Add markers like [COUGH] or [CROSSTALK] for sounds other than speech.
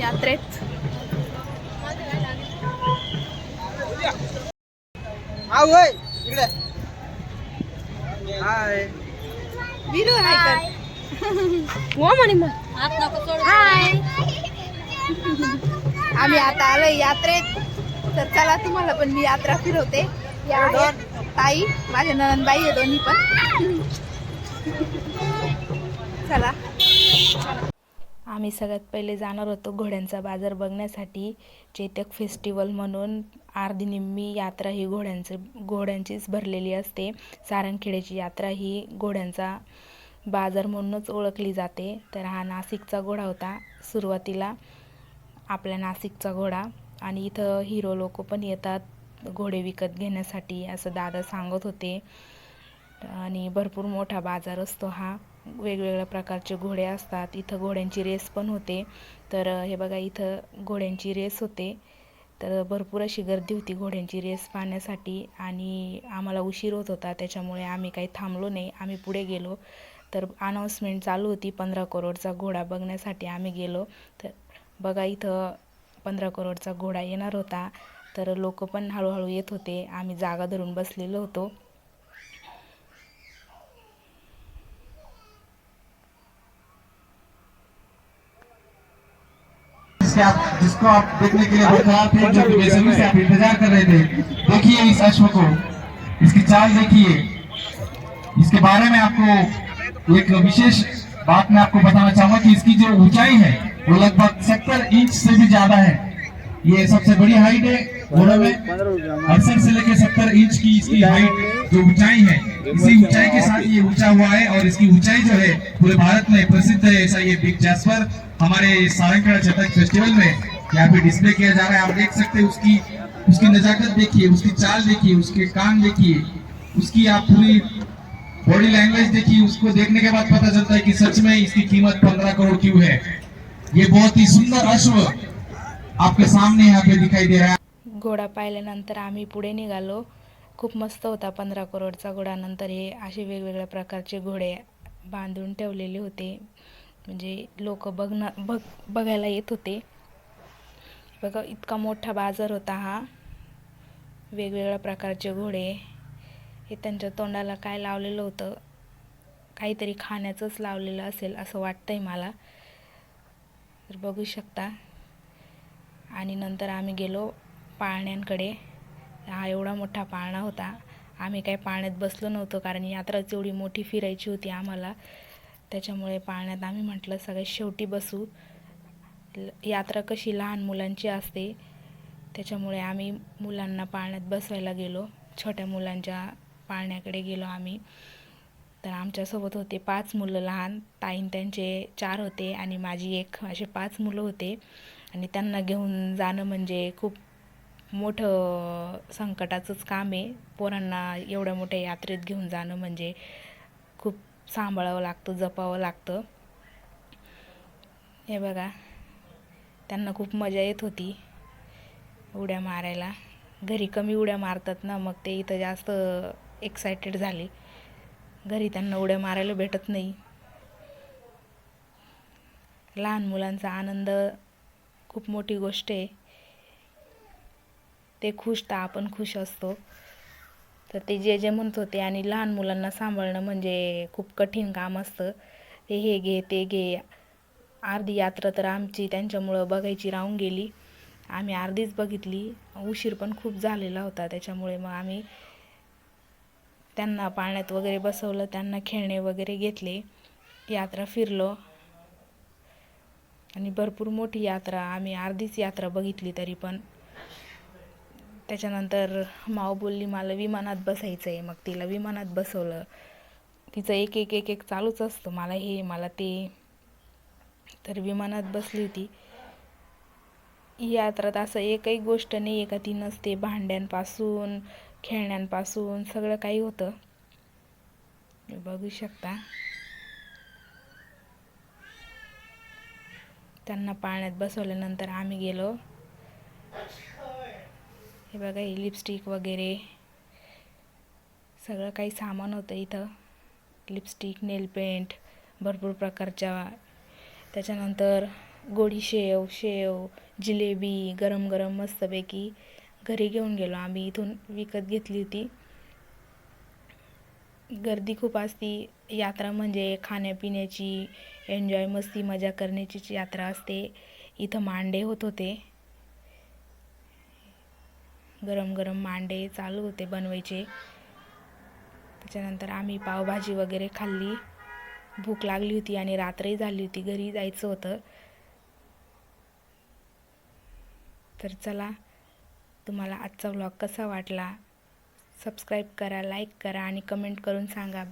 यात्रेत. हा होय. इकडे. हाय. विरू हाय. कर हो म्हणे मग हाय. [LAUGHS] आम्ही आता आलोय यात्रेत. तर चला तुम्हाला पण मी यात्रा फिरवते. या आहेत ताई माझ्या ननंदबाई आहे दोन्ही पण. [LAUGHS] चला. आम्ही सगळ्यात पहिले जाणार होतो घोड्यांचा बाजार बघण्यासाठी चेतक फेस्टिवल म्हणून. अर्धी निम्मी यात्रा ही घोड्यांचं घोड्यांचीच भरलेली असते. सारंगखेड्याची यात्रा ही घोड्यांचा बाजार म्हणूनच ओळखली जाते. तर हा नाशिकचा घोडा होता सुरुवातीला आपल्या नाशिकचा घोडा. आणि इथं हिरो लोक पण येतात घोडे विकत घेण्यासाठी असं दादा सांगत होते. आणि भरपूर मोठा बाजार असतो हा. वेगवेगळ्या प्रकारचे घोडे असतात. इथं घोड्यांची रेस पण होते. तर हे बघा इथं घोड्यांची रेस होते. तर भरपूर अशी गर्दी होती घोड्यांची रेस पाहण्यासाठी आणि आम्हाला उशीर होत होता. त्याच्यामुळे आम्ही काही थांबलो नाही. आम्ही पुढे गेलो. तर अनाऊन्समेंट चालू होती पंधरा करोडचा घोडा बघण्यासाठी आम्ही गेलो. तर बघा इथं पंधरा करोडचा घोडा येणार होता. तर लोक पण हळूहळू येत होते. आम्ही जागा धरून बसलेलो होतो. जिसके आप जिसको आप देखने के लिए बरकरार थे जो बेसब्री से आप इंतज़ार कर रहे थे। देखिए इस अश्व को, इसकी चाल देखिए। इसके बारे में आपको एक विशेष बात मैं आपको बताना चाहूँगा कि इसकी जो ऊंचाई है, वो लगभग सत्तर इंच से भी ज़्यादा है। ये सबसे बड़ी हाइट है घोड़ों में अड़सठ से लेकर सत्तर इंच की इसकी हाइट जो ऊंचाई है इसी ऊंचाई के साथ ये ऊँचा हुआ है और इसकी ऊंचाई जो है पूरे भारत में प्रसिद्ध है ऐसा ये बिग जैस्पर हमारे सारंगखेड़ा चटक फेस्टिवल में यहाँ पे डिस्प्ले किया जा रहा है। आप देख सकते हैं उसकी उसकी नजाकत देखिए, उसकी चाल देखिए, उसके कान देखिए, उसकी आप पूरी बॉडी लैंग्वेज देखिए, उसको देखने के बाद पता चलता है कि सच में इसकी कीमत पंद्रह करोड़ क्यों है। ये बहुत ही सुंदर अश्व आपके सामने यहाँ पे दिखाई दे रहा है। घोडा पाहिल्यानंतर आम्ही पुढे निघालो. खूप मस्त होता पंधरा करोडचा घोडानंतर हे असे वेगवेगळ्या प्रकारचे घोडे बांधून ठेवलेले होते. म्हणजे लोक बघणं बघ बघायला येत होते. बघा इतका मोठा बाजार होता हा. वेगवेगळ्या प्रकारचे घोडे. हे त्यांच्या तोंडाला काय लावलेलं होतं? काहीतरी खाण्याचंच लावलेलं असेल असं वाटतंय मला. तर बघू शकता. आणि नंतर आम्ही गेलो पाळण्यांकडे. हा एवढा मोठा पाळणा होता. आम्ही काही पाळण्यात बसलो नव्हतो कारण यात्राच एवढी मोठी फिरायची होती आम्हाला त्याच्यामुळे पाळण्यात आम्ही म्हटलं सगळ्यात शेवटी बसू. यात्रा कशी लहान मुलांची असते. त्याच्यामुळे आम्ही मुलांना पाळण्यात बसवायला गेलो. छोट्या मुलांच्या पाळण्याकडे गेलो आम्ही. तर आमच्यासोबत होते पाच मुलं लहान. ताईन त्यांचे चार होते आणि माझी एक असे पाच मुलं होते. आणि त्यांना घेऊन जाणं म्हणजे खूप मोठं संकटाचंच काम आहे. पोरांना एवढ्या मोठ्या यात्रेत घेऊन जाणं म्हणजे खूप सांभाळावं लागतं जपावं लागतं. हे बघा त्यांना खूप मजा येत होती उड्या मारायला. घरी कमी उड्या मारतात ना मग ते इथं जास्त एक्सायटेड झाले. घरी त्यांना उड्या मारायला भेटत नाही. लहान मुलांचा आनंद खूप मोठी गोष्ट आहे. ते खुश तर आपण खुश असतो. तर ते जे जे म्हणत होते आणि लहान मुलांना सांभाळणं म्हणजे खूप कठीण काम असतं. ते हे घे ते घे. अर्धी यात्रा तर आमची त्यांच्यामुळं बघायची राहून गेली. आम्ही अर्धीच बघितली. उशीर पण खूप झालेला होता त्याच्यामुळे मग आम्ही त्यांना पाळण्यात वगैरे बसवलं त्यांना खेळणे वगैरे घेतले. यात्रा फिरलो. आणि भरपूर मोठी यात्रा आम्ही अर्धीच यात्रा बघितली तरी पण. त्याच्यानंतर माव बोलली मला विमानात बसायचं आहे मग तिला विमानात बसवलं. तिचं एक एक एक एक चालूच असतं. मला हे मला ते. तर विमानात बसली होती. यात्रात असं एकही गोष्ट नाही एका ती नसते. भांड्यांपासून खेळण्यांपासून सगळं काही होतं. बघू शकता. त्यांना पाण्यात बसवल्यानंतर आम्ही गेलो. हे बघा ही लिपस्टिक वगैरे. सगळं काही सामान होतं इथं. लिपस्टिक नेल पेंट भरपूर प्रकारच्या. त्याच्यानंतर गोडी शेव शेव जिलेबी गरम गरम मस्तपैकी घरी घेऊन गेलो. आम्ही इथून विकत घेतली होती. गर्दी खूप असती. यात्रा म्हणजे खाण्यापिण्याची एन्जॉय मस्ती मजा करण्याचीच यात्रा असते. इथं मांडे होत होते. गरम गरम मांडे चालू होते बनवायचे. त्याच्यानंतर आम्ही पावभाजी वगैरे खाल्ली. भूक लागली होती आणि रात्रही झाली होती. घरी जायचं होतं. तर चला तुम्हाला आजचा व्लॉग कसा वाटला? सबस्क्राईब करा लाईक करा आणि कमेंट करून सांगा.